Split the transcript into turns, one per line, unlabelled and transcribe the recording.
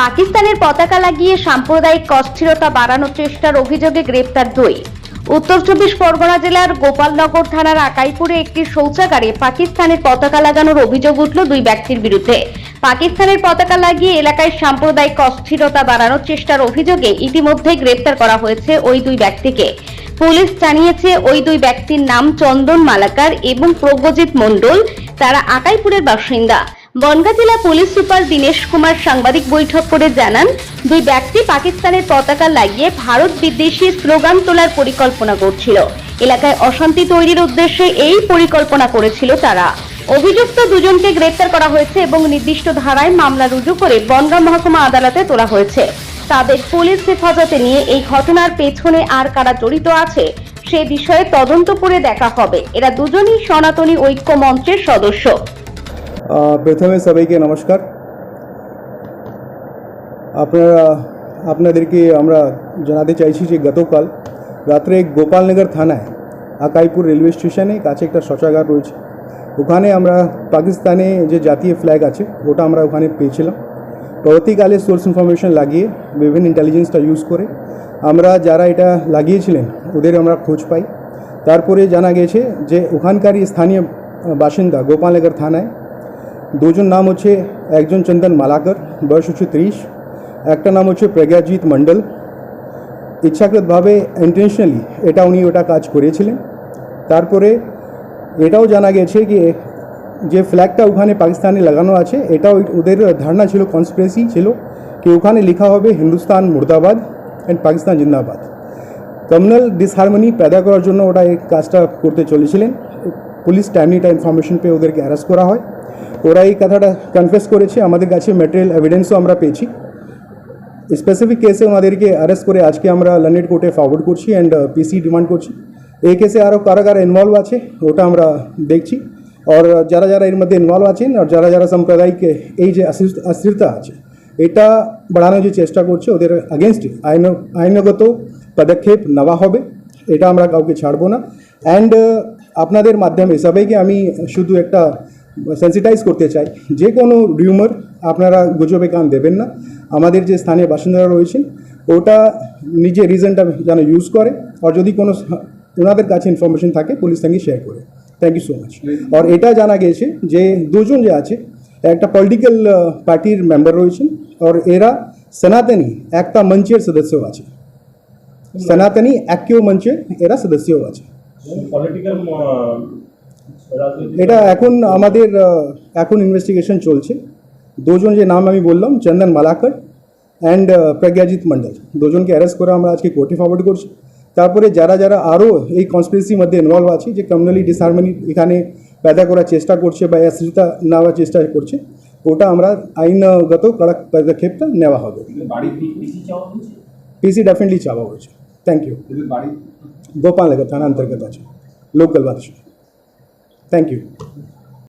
পাকিস্তানের পতাকা লাগিয়ে সাম্প্রদায়িক অস্থিরতা বাড়ানোর চেষ্টার অভিযোগে গ্রেপ্তার দুই। উত্তর চব্বিশ পরগনা জেলার গোপালনগর থানার আকাইপুরে একটি শৌচাগারে পাকিস্তানের পতাকা লাগানোর অভিযোগ উঠল দুই ব্যক্তির বিরুদ্ধে। পাকিস্তানের পতাকা লাগিয়ে এলাকায় সাম্প্রদায়িক অস্থিরতা বাড়ানোর চেষ্টার অভিযোগে ইতিমধ্যে গ্রেপ্তার করা হয়েছে ওই দুই ব্যক্তিকে। পুলিশ জানিয়েছে ওই দুই ব্যক্তির নাম চন্দন মালাকার এবং প্রজ্ঞজিৎ মণ্ডল। তারা আকাইপুরের বাসিন্দা। বনগাঁ জেলা পুলিশ সুপার দীনেশ কুমার সাংবাদিক বৈঠক করে জানান, দুই ব্যক্তি পাকিস্তানের পতাকা লাগিয়ে ভারত বিদ্বেষী স্লোগান তোলার পরিকল্পনা করছিল। এলাকায় অশান্তি তৈরির উদ্দেশ্যে এই পরিকল্পনা করেছিল তারা। অভিযুক্ত দুজনকে গ্রেপ্তার করা হয়েছে এবং নির্দিষ্ট ধারায় মামলা রুজু করে বনগাঁ মহকুমা আদালতে তোলা হয়েছে। তাদের পুলিশ হেফাজতে নিয়ে এই ঘটনার পেছনে আর কারা জড়িত আছে, সে বিষয়ে তদন্ত করে দেখা হবে। এরা দুজনই সনাতনী ঐক্য মঞ্চের সদস্য।
প্রথমে সবাইকে নমস্কার। আপনারা, আপনাদেরকে আমরা জানাতে চাইছি যে গতকাল রাত্রে গোপালনগর থানায়, আকাইপুর রেলওয়ে স্টেশনে কাছে একটা শৌচাগার রয়েছে। ওখানে আমরা পাকিস্তানে যে জাতীয় ফ্ল্যাগ আছে, ওটা আমরা ওখানে পেয়েছিলাম। পরবর্তীকালে সোর্স ইনফরমেশন লাগিয়ে বিভিন্ন ইন্টেলিজেন্সটা ইউজ করে আমরা যারা এটা লাগিয়েছিলেন, ওদের আমরা খোঁজ পাই। তারপরে জানা গেছে যে ওখানকারই স্থানীয় বাসিন্দা গোপালনগর থানায় দুজন নাম হচ্ছে একজন চন্দন মালাকর, বয়স হচ্ছে ত্রিশ। একটা নাম হচ্ছে প্রজ্ঞাজিৎ মণ্ডল। ইচ্ছাকৃতভাবে ইন্টেনশনালি এটা উনি ওটা কাজ করেছিলেন। তারপরে এটাও জানা গেছে যে যে ফ্ল্যাগটা ওখানে পাকিস্তানে লাগানো আছে এটাও ওদের ধারণা ছিল কনস্পিরেসি ছিল কি ওখানে লেখা হবে হিন্দুস্তান মুর্দাবাদ অ্যান্ড পাকিস্তান জিন্দাবাদ। কমিউনাল ডিসহারমনি पैदा করার জন্য ওটা এই কাজটা করতে চলেছিলেন। পুলিশ টাইমলিটা ইনফরমেশন পেয়ে ওদেরকে অ্যারেস্ট করা হয়। ওরা এই কথাটা কনফেস করেছে। আমাদের কাছে ম্যাটেরিয়াল এভিডেন্সও আমরা পেয়েছি। স্পেসিফিক কেসে ওনাদেরকে অ্যারেস্ট করে আজকে আমরা লন্ডন কোর্টে ফরওয়ার্ড করছি অ্যান্ড পিসি ডিমান্ড করছি। এই কেসে আরও কারা কারা ইনভলভ আছে, ওটা আমরা দেখছি। আর যারা যারা এর মধ্যে ইনভলভ আছেন আর যারা যারা সাম্প্রদায়িক এই যে অস্থির- অস্থিরতা আছে, এটা বাড়ানোর যে চেষ্টা করছে ওদের আগেনস্টে আইন, আইনগত পদক্ষেপ নেওয়া হবে, এটা আমরা কাউকে ছাড়বো না। অ্যান্ড আপনাদের মাধ্যমে, সবাইকে আমি শুধু একটা সেন্সিটাইজ করতে চাই। যে কোনো রিউমার আপনারা গুজবে কান দেবেন না। আমাদের যে স্থানীয় বাসিন্দারা রয়েছেন ওটা নিজে রিজনটা যেন ইউজ করে আর যদি কোনো ওনাদের কাছে ইনফরমেশন থাকে পুলিশ সঙ্গে শেয়ার করে। থ্যাংক ইউ সো মাচ আর এটা জানা গেছে যে দুজন যে আছে একটা পলিটিক্যাল পার্টির মেম্বার রয়েছেন আর এরা সনাতনী একটা মঞ্চের সদস্য আছে। সনাতনী ঐক্য মঞ্চের এরা সদস্যও আছে।
পলিটিক্যাল
এটা এখন আমাদের এখন ইনভেস্টিগেশন চলছে। দুজন যে নাম আমি বললাম চন্দন মালাকর অ্যান্ড প্রজ্ঞাজিৎ মণ্ডল। দুজনকে অ্যারেস্ট করে আমরা আজকে কোর্টে ফরওয়ার্ড করছি। তারপরে যারা যারা আরও এই কনস্পিরেসির মধ্যে ইনভলভ আছে যে কমিউনালি ডিসহারমনি এখানে पैदा করার চেষ্টা করছে বা অস্থিরতা নেওয়ার চেষ্টা করছে ওটা আমরা আইনগত কড়ক পদক্ষেপটা নেওয়া হবে।
পিসি
ডেফিনেটলি চাওয়া হয়েছে। থ্যাংক ইউ গোপালনগর থানা অন্তর্গত আছে। লোকাল বাদশাহ। Thank you